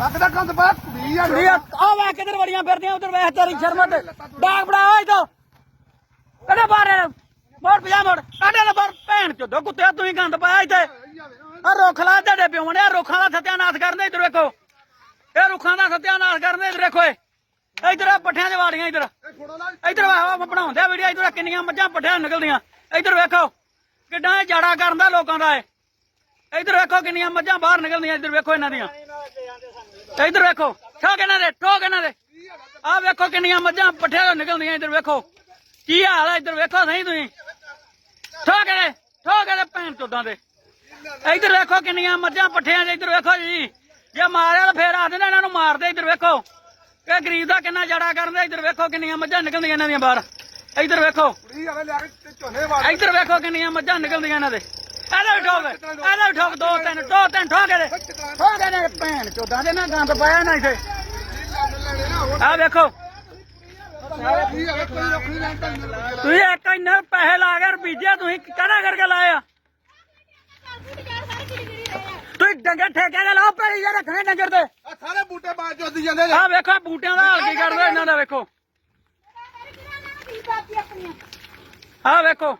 ਪੱਗ ਦਾ ਕੰਦ ਪਾ ਕੁੜੀ ਆ ਕੁੜੀ ਆ ਆ ਵੇ ਕਿਧਰ ਵੜੀਆਂ ਫਿਰਦੀਆਂ, ਉਧਰ ਵੇਖ ਤੇਰੀ ਸ਼ਰਮਟ ਡਾਕ ਬੜਾ ਓਏ ਤੋ ਕਦੇ ਬਾਹਰ ਮੋੜ ਪਿਆ ਮੋੜ। ਕਾਡੇ ਨਾ ਬਾਹਰ। ਭੈਣ ਚੋਦੋ, ਕੁੱਤੇ ਤੂੰ ਹੀ ਗੰਦ ਪਾਇਆ ਇੱਥੇ। ਆ ਰੁੱਖ ਲਾ ਤੁਹਾਡੇ ਪਿਓ ਨੇ ਰੁੱਖਾਂ ਦਾ ਸਤਿਆਨਾਸ਼ ਕਰਦੇ ਇੱਧਰ ਵੇਖੋ। ਇਹ ਰੁੱਖਾਂ ਦਾ ਸਤਿਆਨਾਸ਼ ਕਰਦੇ ਇੱਧਰ ਵੇਖੋ ਇਹ। ਆ, ਪੱਠਿਆਂ ਦੇ ਵਾੜੀਆਂ ਇੱਧਰ। ਇੱਧਰ ਵਾ ਬਣਾਉਂਦੇ ਵੀਡੀਓ ਇੱਧਰ ਕਿੰਨੀਆਂ ਮੱਝਾਂ, ਪੱਠਿਆਂ ਨਿਕਲਦੀਆਂ। ਇਧਰ ਵੇਖੋ, ਕਿੱਡਾ ਇਹ ਜਾੜਾ ਕਰਨ ਦਾ ਲੋਕਾਂ ਦਾ ਏ ਇੱਧਰ ਵੇਖੋ, ਕਿੰਨੀਆਂ ਮੱਝਾਂ ਬਾਹਰ ਨਿਕਲਦੀਆਂ, ਇਧਰ ਵੇਖੋ ਇਹਨਾਂ ਦੀਆਂ। ਇਧਰ ਵੇਖੋ, ਠੋਕ ਇਹਨਾਂ ਦੇ, ਠੋਕ ਇਹਨਾਂ ਦੇ। ਆ ਵੇਖੋ ਕਿੰਨੀਆਂ ਮੱਝਾਂ ਪੱਠਿਆਂ ਤੋਂ ਨਿਕਲਦੀਆਂ ਇੱਧਰ ਵੇਖੋ। ਕੀ ਹਾਲ ਹੈ ਇੱਧਰ ਵੇਖੋ ਸਹੀ ਤੁਸੀਂ? ਠੋਕ ਇਹਦੇ ਠੋਕ ਇਹਦੇ ਭੈਣ ਚੋਦਾਂ ਦੇ। ਇੱਧਰ ਵੇਖੋ ਕਿੰਨੀਆਂ ਮੱਝਾਂ ਪੱਠਿਆਂ ਦੇ, ਇੱਧਰ ਵੇਖੋ ਜੀ। ਜੇ ਮਾਰਿਆ ਤਾਂ ਫੇਰ ਆਖਦੇ ਨੇ ਇਹਨਾਂ ਨੂੰ ਮਾਰਦੇ ਇੱਧਰ ਵੇਖੋ। ਇਹ ਗਰੀਬ ਦਾ ਕਿੰਨਾ ਜੜਾ ਕਰਦੇ ਇੱਧਰ ਵੇਖੋ ਕਿੰਨੀਆਂ ਮੱਝਾਂ ਨਿਕਲਦੀਆਂ ਇਹਨਾਂ ਦੀਆਂ ਬਾਹਰ। ਇੱਧਰ ਵੇਖੋ। ਕੁੜੀ ਇੱਧਰ ਵੇਖੋ ਕਿੰਨੀਆਂ ਮੱਝਾਂ ਨਿਕਲਦੀਆਂ ਇਹਨਾਂ ਦੇ। ਇਹਦਾ ਵੀ ਠੋਕ, ਇਹਦਾ ਵੀ ਠੋਕ, ਦੋ ਤਿੰਨ ਦੋ ਤਿੰਨ ਠੋਕ ਇਹਦੇ। ਇਹਦੇ ਭੈਣ ਚੋਦਾਂ ਦੇ ਨਾ ਗੰਦ ਪਾਇਆ ਨਾ ਇੱਥੇ। ਆ ਵੇਖੋ। ਤੁਸੀਂ ਇੱਕ ਇੰਨੇ ਪੈਸੇ ਲਾ ਕੇ ਬੀਜਿਆ ਤੁਸੀਂ ਕਿਹੜਾ ਕਰਕੇ ਲਾਇਆ ਤੁਸੀਂ ਡੰਗਰ ਠੇਕੇ ਦੇ ਲਾਓ ਪੈਸੇ ਜੇ ਰੱਖਣੇ ਡੰਗਰ ਤੇ। ਆ ਸਾਰੇ ਬੂਟੇ ਬਾਜ ਜੋਦੀ ਜਾਂਦੇ ਨੇ। ਆ ਵੇਖੋ ਬੂਟਿਆਂ ਦਾ ਹਾਲ ਕੀ ਕਰਦੇ ਇਹਨਾਂ ਦਾ ਵੇਖੋ। ਆ ਵੇਖੋ।